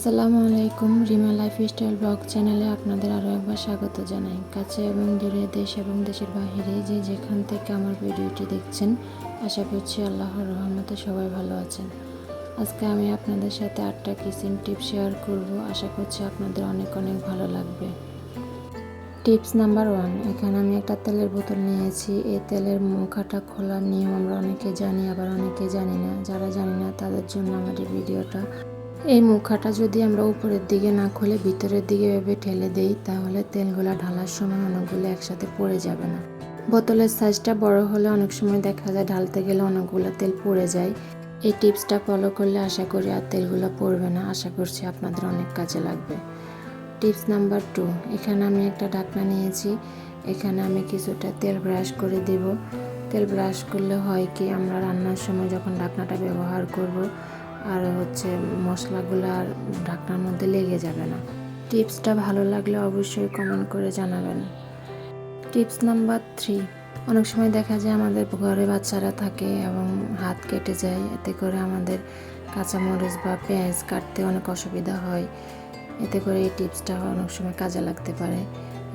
আসসালামু আলাইকুম, Rima life style blog চ্যানেলে আপনাদের আরও একবার স্বাগত জানাই। কাছে এবং দূরে দেশ এবং দেশের বাইরে যে যেখান থেকে আমার ভিডিওটি দেখছেন, আশা করছি আল্লাহর রহমতে সবাই ভালো আছেন। আজকে আমি আপনাদের সাথে আটটা কিচেন টিপস শেয়ার করব, আশা করছি আপনাদের অনেক অনেক ভালো লাগবে। টিপস নাম্বার ওয়ান, এখানে আমি একটা তেলের বোতল নিয়েছি। এই তেলের মুখাটা খোলার নিয়ম আমরা অনেকে জানি, আবার অনেকে জানি না। যারা জানি না তাদের জন্য আমার এই ভিডিওটা এই মুখাটা যদি আমরা উপরের দিকে না খুলে ভিতরের দিকে ভেবে ঠেলে দেই, তাহলে তেলগুলা ঢালার সময় অনেকগুলো একসাথে পড়ে যাবে না। বোতলের সাইজটা বড় হলে অনেক সময় দেখা যায় ঢালতে গেলে অনেকগুলো তেল পড়ে যায়। এই টিপসটা ফলো করলে আশা করি আর তেলগুলো পড়বে না। আশা করছি আপনাদের অনেক কাজে লাগবে। টিপস নাম্বার টু, এখানে আমি একটা ঢাকনা নিয়েছি। এখানে আমি কিছুটা তেল ব্রাশ করে দেব। তেল ব্রাশ করলে হয় কি, আমরা রান্নার সময় যখন ঢাকনাটা ব্যবহার করব আর হচ্ছে মশলাগুলো আর ঢাকনার মধ্যে লেগে যাবে না। টিপসটা ভালো লাগলে অবশ্যই কমেন্ট করে জানাবেন। টিপস নাম্বার থ্রি অনেক সময় দেখা যায় আমাদের ঘরে বাচ্চারা থাকে এবং হাত কেটে যায়, এতে করে আমাদের কাঁচামরিচ বা পেঁয়াজ কাটতে অনেক অসুবিধা হয়। এতে করে এই টিপসটা অনেক সময় কাজে লাগতে পারে।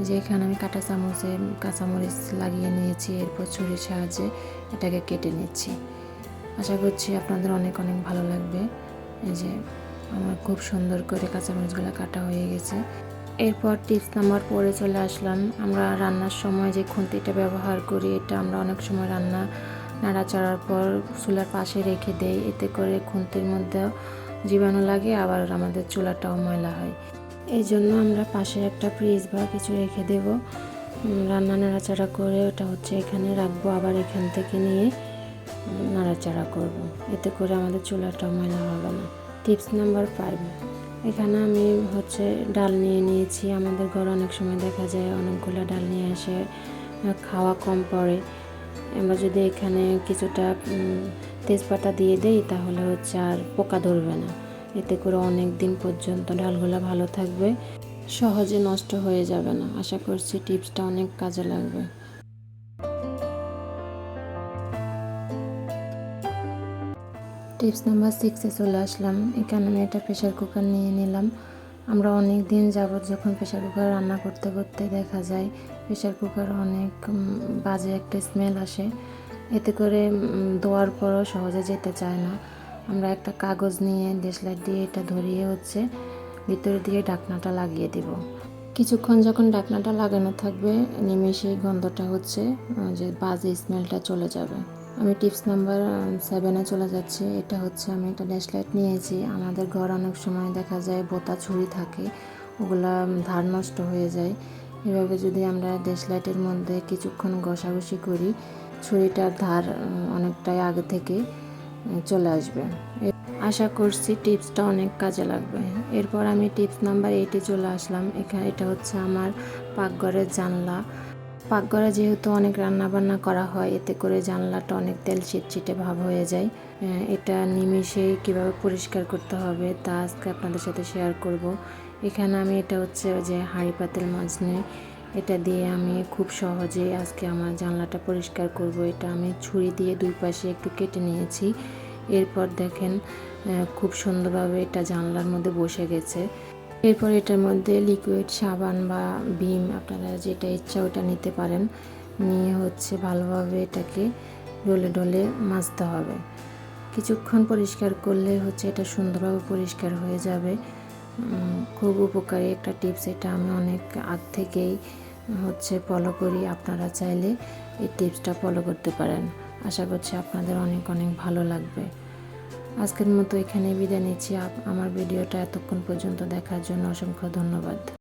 যে এখানে আমি কাঁটা চামচে কাঁচামরিচ লাগিয়ে নিয়েছি, এরপর ছুরির সাহায্যে এটাকে কেটে নিচ্ছি। আশা করছি আপনাদের অনেক অনেক ভালো লাগবে। এই যে আমার খুব সুন্দর করে কাঁচামরিচগুলো কাটা হয়ে গেছে। এরপর টিপস নাম্বার পরে চলে আসলাম। আমরা রান্নার সময় যে খুন্তিটা ব্যবহার করি, এটা আমরা অনেক সময় রান্না নাড়াচাড়ার পর চুলার পাশে রেখে দেই। এতে করে খুন্তির মধ্যেও জীবাণু লাগে, আবার আমাদের চুলাটাও ময়লা হয়। এই জন্য আমরা পাশে একটা ফ্রিজ বা কিছু রেখে দেব। রান্না নাড়াচাড়া করে ওটা হচ্ছে এখানে রাখব। আবার এখান থেকে নিয়ে নাড়াচাড়া করব। এতে করে আমাদের চুলাটা ময়লা হবে না। টিপস নাম্বার ফাইভ এখানে আমি হচ্ছে ডাল নিয়ে নিয়েছি। আমাদের ঘরে অনেক সময় দেখা যায় অনেকগুলো ডাল নিয়ে আসে খাওয়া কম পড়ে। আমরা যদি এখানে কিছুটা তেজপাতা দিয়ে দেই তাহলে হচ্ছে আর পোকা ধরবে না। এতে করে অনেক দিন পর্যন্ত ডালগুলো ভালো থাকবে। সহজে নষ্ট হয়ে যাবে না। আশা করছি টিপসটা অনেক কাজে লাগবে। টিপস নাম্বার সিক্সে চলে আসলাম। এখানে আমি একটা প্রেশার কুকার নিয়ে নিলাম। আমরা অনেক দিন যাবৎ যখন প্রেশার কুকার রান্না করতে করতে দেখা যায় প্রেশার কুকার অনেক বাজে একটা স্মেল আসে। এতে করে ধোয়ার পরও সহজে যেতে চায় না। আমরা একটা কাগজ নিয়ে দেশলাইট দিয়ে এটা ধরিয়ে হচ্ছে, ভিতরে দিয়ে ঢাকনাটা লাগিয়ে দিব। কিছুক্ষণ যখন ঢাকনাটা লাগানো থাকবে, নিমেষেই গন্ধটা হচ্ছে, যে বাজে স্মেলটা চলে যাবে। আমি টিপস নাম্বার সেভেনে চলে যাচ্ছি। এটা হচ্ছে আমি একটা ড্যাশলাইট নিয়েছি। আমাদের ঘর অনেক সময় দেখা যায় বোতা ছুরি থাকে, ওগুলা ধার নষ্ট হয়ে যায়। এভাবে যদি আমরা ড্যাশলাইটের মধ্যে কিছুক্ষণ ঘষাঘষি করি, ছুরিটার ধার অনেকটাই আগে থেকে চলে আসবে। আশা করছি টিপসটা অনেক কাজে লাগবে। এরপর আমি টিপস নাম্বার এইটে চলে আসলাম। এখানে এটা হচ্ছে আমার পাকঘরের জানলা। পাকঘরে যেহেতু অনেক রান্না বান্না করা হয়, এতে করে জানলাটা অনেক তেল চিটচিটে ভাব হয়ে যায়। এটা নিমিষেই কীভাবে পরিষ্কার করতে হবে তা আজকে আপনাদের সাথে শেয়ার করব। এখানে আমি এটা হচ্ছে যে হাঁড়ি পাতিল মাছ নিয়ে এটা দিয়ে আমি খুব সহজেই আজকে আমার জানলাটা পরিষ্কার করব। এটা আমি ছুরি দিয়ে দুই পাশে একটু কেটে নিয়েছি। এরপর দেখেন খুব সুন্দরভাবে এটা জানলার মধ্যে বসে গেছে। এরপর এটার মধ্যে লিকুইড সাবান বা ভীম, আপনারা যেটা ইচ্ছা ওটা নিতে পারেন। নিয়ে হচ্ছে ভালোভাবে এটাকে ডলে ডলে মাজতে হবে। কিছুক্ষণ পরিষ্কার করলে হচ্ছে এটা সুন্দরভাবে পরিষ্কার হয়ে যাবে। খুব উপকারী একটা টিপস এটা। আমি অনেক আগ থেকেই হচ্ছে ফলো করি। আপনারা চাইলে এই টিপসটা ফলো করতে পারেন। আশা করছি আপনাদের অনেক অনেক ভালো লাগবে। আজকের মতো এখানে বিদায় নিচ্ছি। আমার ভিডিওটা এতক্ষণ পর্যন্ত দেখার জন্য অসংখ্য ধন্যবাদ।